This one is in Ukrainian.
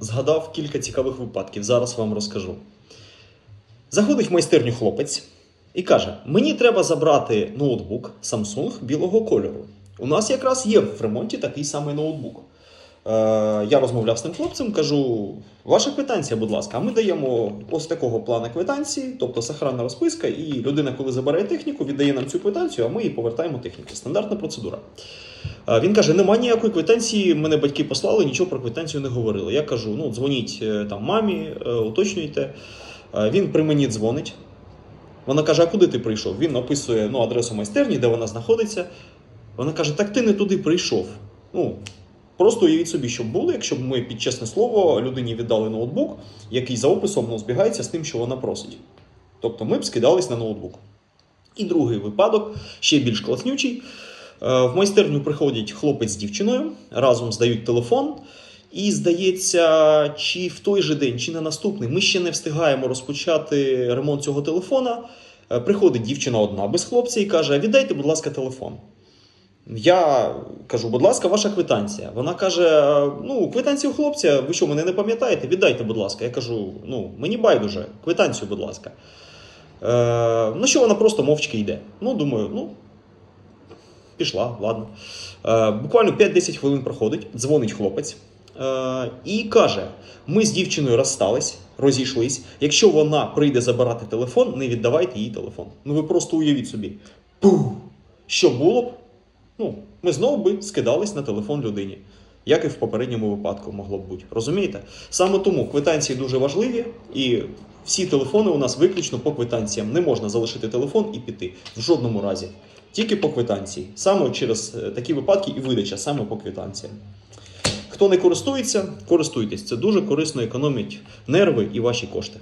згадав кілька цікавих випадків. Зараз вам розкажу. Заходить в майстерню хлопець і каже: Мені треба забрати ноутбук Samsung білого кольору. У нас якраз є в ремонті такий самий ноутбук. Е, я розмовляв з тим хлопцем, кажу: ваша квитанція, будь ласка, а ми даємо ось такого плану квитанції, тобто сохранна розписка, і людина, коли забирає техніку, віддає нам цю квитанцію, а ми їй повертаємо техніку. Стандартна процедура. Е, Він каже: нема ніякої квитанції, мене батьки послали, нічого про квитанцію не говорили. Я кажу: ну, дзвоніть е, там мамі, уточнюйте. Він при мені дзвонить. Вона каже: А куди ти прийшов? Він описує ну, адресу майстерні, де вона знаходиться. Вона каже: Так ти не туди прийшов. Ну, просто уявіть собі, що було, якщо б ми під чесне слово людині віддали ноутбук, який за описом ну, збігається з тим, що вона просить. Тобто ми б скидались на ноутбук. І другий випадок, ще більш класнючий. Е, В майстерню приходять хлопець з дівчиною, разом здають телефон. І здається, чи в той же день, чи на наступний, ми ще не встигаємо розпочати ремонт цього телефона. Е, Приходить дівчина одна без хлопця і каже: віддайте, будь ласка, телефон. Я кажу, будь ласка, ваша квитанція. Вона каже: ну, квитанцію хлопця, ви що, мене не пам'ятаєте? Віддайте, будь ласка. Я кажу, ну, мені байдуже, квитанцію, будь ласка. Е, ну що вона просто мовчки йде. Ну, думаю, ну, пішла, ладно. Е, буквально 5-10 хвилин проходить, дзвонить хлопець е, і каже: ми з дівчиною розстались, розійшлись. Якщо вона прийде забирати телефон, не віддавайте їй телефон. Ну ви просто уявіть собі. Пух! Що було б? Ну, ми знову би скидались на телефон людині. Як і в попередньому випадку могло б бути. Розумієте? Саме тому квитанції дуже важливі, і всі телефони у нас виключно по квитанціям. Не можна залишити телефон і піти в жодному разі. Тільки по квитанції. Саме через е, такі випадки і видача саме по квитанціям. Хто не користується, користуйтесь. Це дуже корисно економить нерви і ваші кошти.